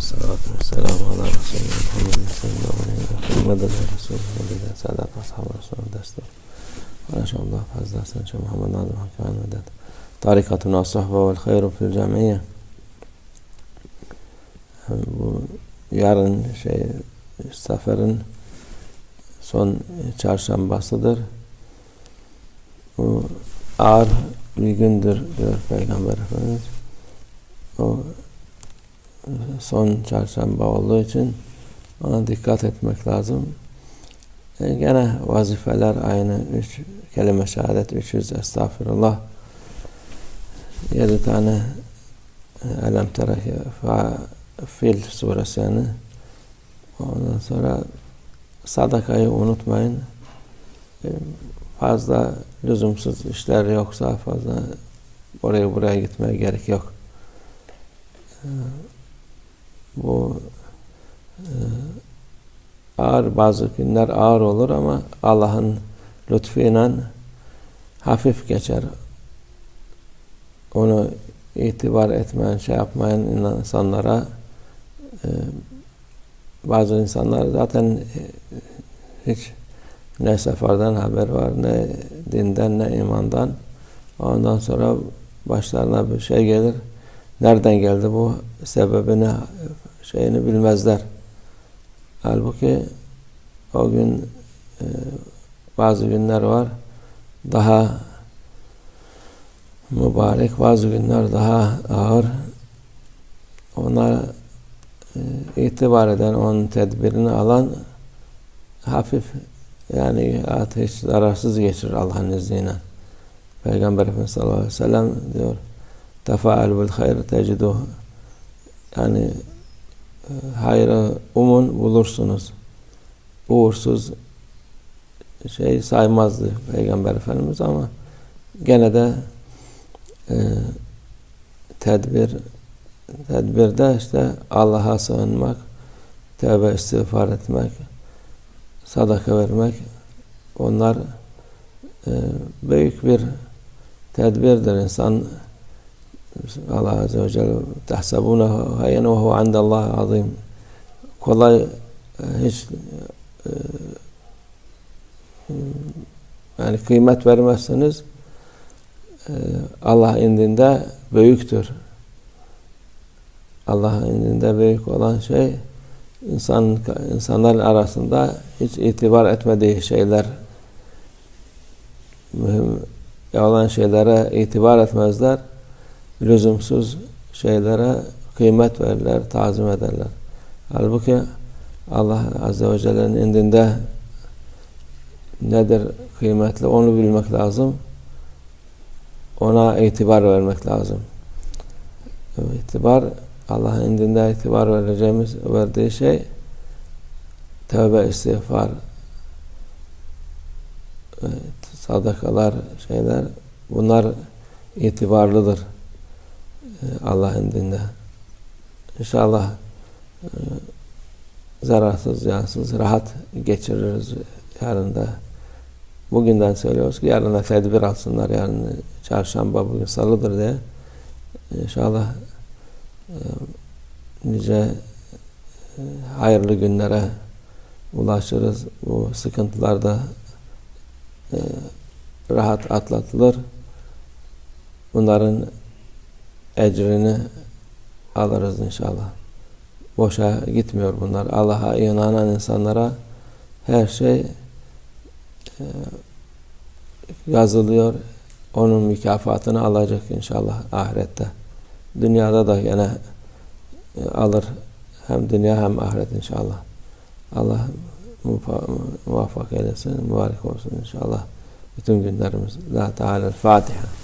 Sallallahu aleyhi ve hayru fil camiye. Bu yarın şey seferin son çarşambasıdır. Bu ağır bir gündür diyor Peygamber Efendimiz. Son çarşamba olduğu için ona dikkat etmek lazım. E gene vazifeler aynı. Üç kelime şehadet, 300 estağfirullah. Yedi tane e, Elem Tereke Fil suresi yani. Ondan sonra sadakayı unutmayın. E, fazla lüzumsuz işler yoksa fazla oraya buraya gitmeye gerek yok. E, bu e, ağır bazı günler ağır olur ama Allah'ın lütfuyla hafif geçer. Onu itibar etmeyen, şey yapmayan insanlara e, bazı insanlar zaten hiç ne seferden haber var, ne dinden, ne imandan. Ondan sonra başlarına bir şey gelir. Nereden geldi bu? Sebebini, şeyini bilmezler. Halbuki o gün e, bazı günler var daha mübarek, bazı günler daha ağır. Ona e, itibar eden, onun tedbirini alan hafif yani hiç zararsız geçirir Allah'ın izniyle. Peygamber Efendimiz sallallahu aleyhi ve sellem diyor tefaal bil hayr teciduh yani hayrı umun bulursunuz. Uğursuz şey saymazdı Peygamber Efendimiz ama gene de e, tedbir tedbirde işte Allah'a sığınmak, tövbe istiğfar etmek, sadaka vermek onlar e, büyük bir tedbirdir insan Allah Azze ve Celle tehsebunehu hayyen ve huve indallah azim kolay e, hiç e, yani kıymet vermezseniz e, Allah indinde büyüktür. Allah indinde büyük olan şey insan insanların arasında hiç itibar etmediği şeyler mühim olan şeylere itibar etmezler. Lüzumsuz şeylere kıymet verirler, tazim ederler. Halbuki Allah Azze ve Celle'nin indinde nedir kıymetli onu bilmek lazım. Ona itibar vermek lazım. İtibar Allah'ın indinde itibar vereceğimiz verdiği şey tövbe istiğfar sadakalar şeyler bunlar itibarlıdır Allah'ın indinde. İnşallah zararsız, yansız, rahat geçiririz yarın da. Bugünden söylüyoruz ki yarın da tedbir alsınlar. Yarın çarşamba, bugün salıdır diye. İnşallah e, nice e, hayırlı günlere ulaşırız. Bu sıkıntılarda e, rahat atlatılır. Bunların ecrini alırız inşallah. Boşa gitmiyor bunlar. Allah'a inanan insanlara her şey yazılıyor. Onun mükafatını alacak inşallah ahirette. Dünyada da yine alır. Hem dünya hem ahiret inşallah. Allah muvaffak eylesin, mübarek olsun inşallah. Bütün günlerimiz. La Teala Fatiha.